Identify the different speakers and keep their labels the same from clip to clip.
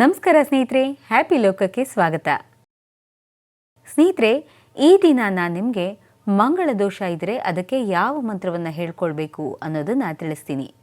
Speaker 1: ನಮಸ್ಕಾರ ಸ್ನೇಹಿತರೆ ಹ್ಯಾಪಿ ಲೋಕಕ್ಕೆ ಸ್ವಾಗತ. ಸ್ನೇಹಿತರೆ, ಈ ದಿನ ನಾನು ನಿಮಗೆ ಮಂಗಳ ದೋಷ ಇದ್ದರೆ ಅದಕ್ಕೆ ಯಾವ ಮಂತ್ರವನ್ನು ಹೇಳ್ಕೊಳ್ಬೇಕು ಅನ್ನೋದನ್ನು ತಿಳಿಸ್ತೀನಿ.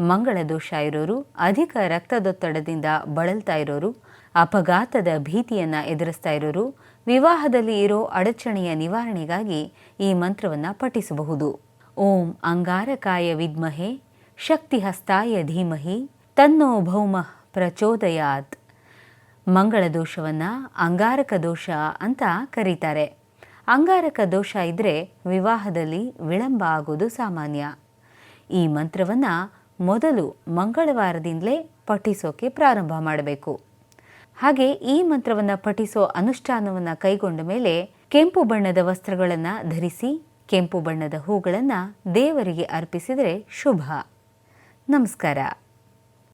Speaker 1: ಮಂಗಳ ದೋಷ ಇರೋರು, ಅಧಿಕ ರಕ್ತದೊತ್ತಡದಿಂದ ಬಳಲ್ತಾ ಇರೋರು, ಅಪಘಾತದ ಭೀತಿಯನ್ನು ಎದುರಿಸ್ತಾ ಇರೋರು, ವಿವಾಹದಲ್ಲಿ ಇರೋ ಅಡಚಣೆಯ ನಿವಾರಣೆಗಾಗಿ ಈ ಮಂತ್ರವನ್ನು ಪಠಿಸಬಹುದು. ಓಂ ಅಂಗಾರಕಾಯ ವಿದ್ಮಹೆ ಶಕ್ತಿಹಸ್ತಾಯ ಧೀಮಹಿ, ತನ್ನೋ ಭೌಮ ಪ್ರಚೋದಯಾತ್. ಮಂಗಳ ದೋಷವನ್ನು ಅಂಗಾರಕ ದೋಷ ಅಂತ ಕರೀತಾರೆ. ಅಂಗಾರಕ ದೋಷ ಇದ್ದರೆ ವಿವಾಹದಲ್ಲಿ ವಿಳಂಬ ಆಗೋದು ಸಾಮಾನ್ಯ. ಈ ಮಂತ್ರವನ್ನು ಮೊದಲು ಮಂಗಳವಾರದಿಂದಲೇ ಪಠಿಸೋಕೆ ಪ್ರಾರಂಭ ಮಾಡಬೇಕು. ಹಾಗೆ ಈ ಮಂತ್ರವನ್ನು ಪಠಿಸೋ ಅನುಷ್ಠಾನವನ್ನು ಕೈಗೊಂಡ ಮೇಲೆ ಕೆಂಪು ಬಣ್ಣದ ವಸ್ತ್ರಗಳನ್ನು ಧರಿಸಿ, ಕೆಂಪು ಬಣ್ಣದ ಹೂಗಳನ್ನು ದೇವರಿಗೆ ಅರ್ಪಿಸಿದರೆ ಶುಭ. ನಮಸ್ಕಾರ.